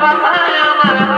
মহারানীর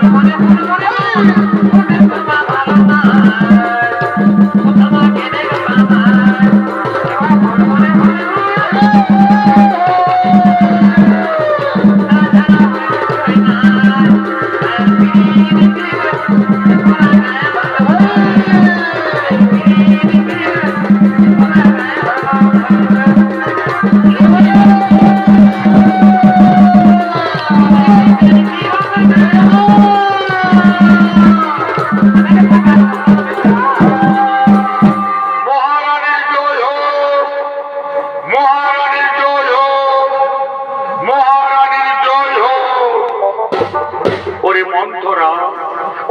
জয় হোক মহারানীর জয় হোক ওরে মন্থরা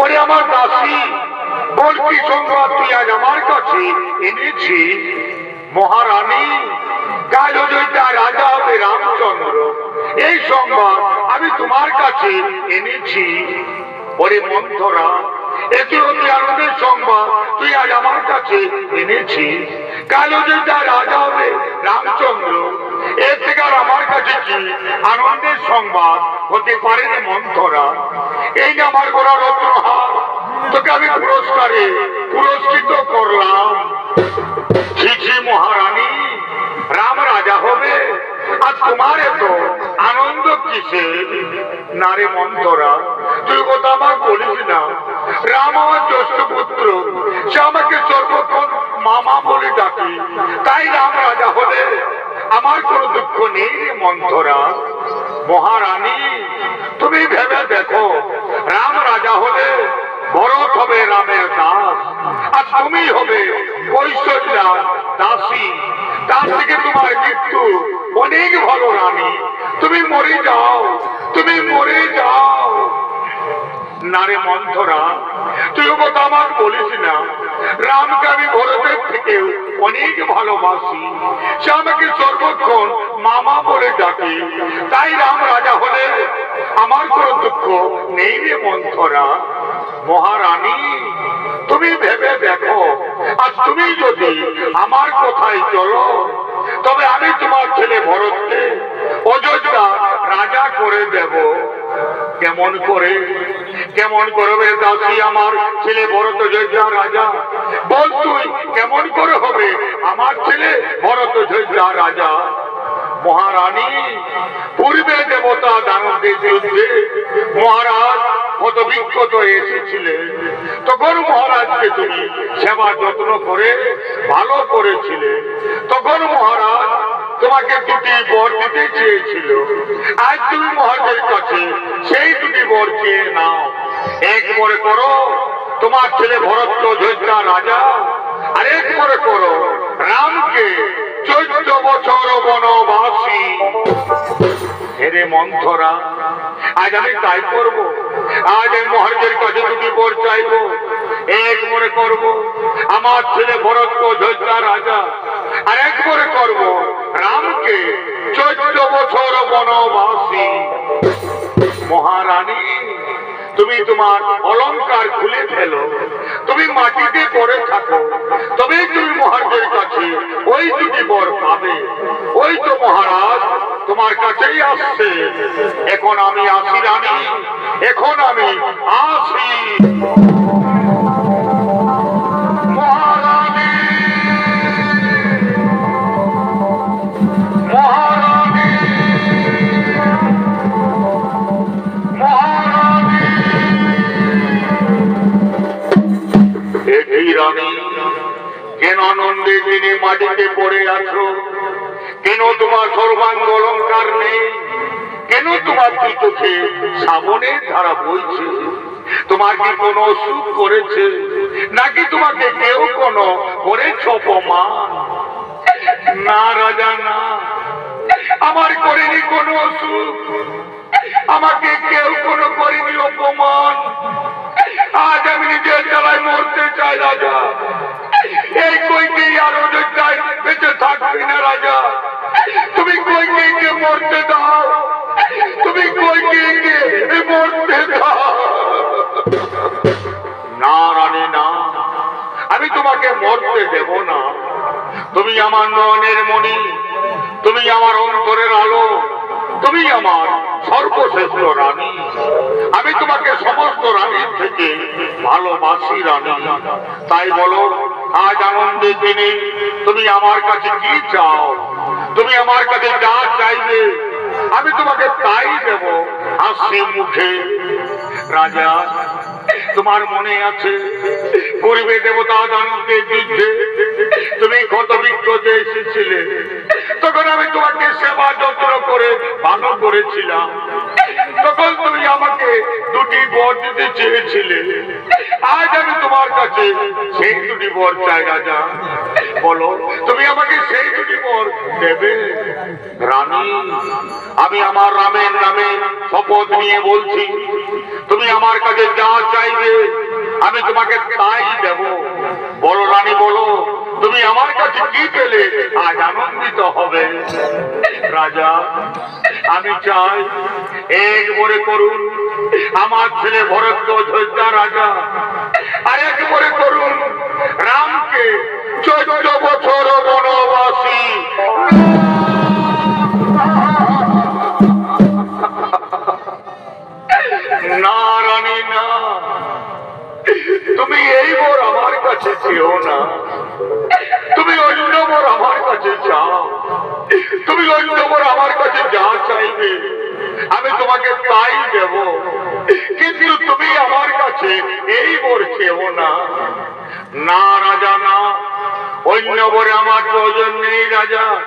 ওরে আমার দাসী বল কি সংবাদ তুই আজ আমার কাছে এনেছি। মহারানী রাজা হবে রামচন্দ্র। এই সংবাদ আমি তোমার কাছে এনেছি। ওরে মন্থরা এটি আনন্দের সংবাদ তুই আজ আমার কাছে অযোধ্যা রাজা হবে রামচন্দ্র। এর থেকে আর আমার কাছে কি আনন্দের সংবাদ হতে পারে মন্থরা এই যে আমার গোড়া রত্নহার তোকে আমি পুরস্কারে পুরস্কৃত করলাম। ঝিঝি মহারানী, রাম রাজা হবে, আর তোমার এত আনন্দ কিসের নারে মন্তরা, তুই কথা আমার বলিস না। রাম আমার জ্যেষ্ঠ পুত্র, সে আমাকে সর্বক্ষণ মামা বলে ডাকি। তাই রাম রাজা হলে আমার কোনো দুঃখ নেই রে মন্থরা মহারানী, তুমি ভেবে দেখো, রাম রাজা হলে ভরত হবে রামের দাস, আর তুমি হবে ঐশ্বর্যা দাসী। তার থেকে তোমার মৃত্যু অনেক ভালো রানী। তুমি মরে যাও, তুমি মরে যাও। নারে মন্থরা তুই কথা আমার বলিস না। রামকে আমি ভরতের থেকে অনেক ভালোবাসি। সে আমাকে সর্বক্ষণ মামা বলে ডাকে। তাই রাম রাজা হলে আমার কোনো দুঃখ নেই রে মন্থরা মহারানী, তুমি ভেবে দেখো আর তুমি যদি আমার কথাই চলো, তবে আমি তোমার ছেলে ভরতকে কেমন করে, কেমন করবে দাসী আমার ছেলে ভরত অযোধ্যা রাজা? বল তুই, কেমন করে হবে আমার ছেলে ভরত অযোধ্যা রাজা? মহারানী, পূর্বে দেবতা দানবদের বিরুদ্ধে মহারাজ কত বিক্ষত এসেছিলেন তখন মহারাজকে তুমি সেবা যত্ন করে ভালো করেছিলে। তখন মহারাজ তোমাকে দুটি বর দিতে চেয়েছিল। আজ তুমি মহারাজের কাছে সেই দুটি বর চেয়ে নাও। এক বরে করো, তোমার ছেলে ভরত যোদ্ধা রাজা। আরেক বরে করো, রামকে চোদ্দ বছর বনবাসী। হেরে মন্থরা, আজ আমি তাই করব। আজ আমি মহারাজের কাছে দুটি বর চাইব। এক মনে করব, আমার ছেলে ভরত যোদ্ধা রাজা। আর এক করব রামকে চোদ্দ বছর বনবাসী। মহারানী, তুমি তোমার অলংকার খুলে ফেলো, তুমি মাটিতে পড়ে থাকো, তবেই তুমি মহারাজের কাছে ওই দুটি বর পাবে। ওই তো মহারাজ তোমার কাছেই আসছে। এখন আমি আসি রানী, এখন আমি আসি। রানী আনন্দে দিনে মাটিতে পড়ে আছো কেন তোমার সর্বাঙ্গ অলঙ্কার নেই কেন তোমার দু চোখে সামনের ধারা বইছে, তোমার কি কোনো অসুখ করেছে, নাকি তোমাকে কেউ কোনো করেছ অপমান? না রাজা, না। আমার করেনি কোনো অসুখ, আমাকে কেউ কোনো করেনি অপমান। আজ আমি নিজের জ্বালায় মরতে চাই, রাজা। এই কইকে আর অযোধ্যায় বেঁচে থাকবি না, রাজা। তুমি কইকে মরতে দাও? তুমি কইকে মরতে দাও? না, রানী, না। আমি তোমাকে মরতে দেব না। তুমি আমার নয়নের মণি। তুমি আমার অন্তরের আলো। তুমি আমার সর্বশ্রেষ্ঠ রানী। রানীর থেকে ভালোবাসি রানী। তাই বলো, আজ আনন্দের দিনে তুমি আমার কাছে কি চাও? তুমি আমার কাছে যা চাইবে, আমি তোমাকে তাই দেব। হাসি মুখে। রাজা তোমার মনে আছে? পূর্বে দেবতা দানবকে যুদ্ধে তুমি কত বিক্ষতে এসেছিলে? তখন আমি তোমাকে সেবা যত্ন করে ভালো করেছিলাম। তখন তুমি আমাকে দুটি বর দিতে চেয়েছিলে। আজ আমি তোমার কাছে সেই দুটি বর চাই, রাজা। বলো, তুমি আমাকে সেই দুটি বর দেবে? আমি আমার রামের নামে শপথ নিয়ে বলছি, তুমি আমার কাছে যা চাইবে, আমি তোমাকে তাই দেব। বড় রানী বলো, তুমি আমার কাছে কি পেলে? আজ আনন্দিত হবে। রাজা, আমি চাই, এক মরে করুন, আমার ছেলে ভরত অযোধ্যা রাজা। আর এক মরে করুন, রামকে চোদ্দ বছর বনবাসী। তুমি এই বর আমার কাছে চেও না। তুমি অন্য বর আমার কাছে চাও তুমি অন্য বর আমার কাছে যা চাইবে, আমি তোমাকে তাই দেব। কিন্তু তুমি আমার কাছে এই বর চেও না। না, রাজা, না। অন্য বরে আমার প্রয়োজন নেই, রাজা।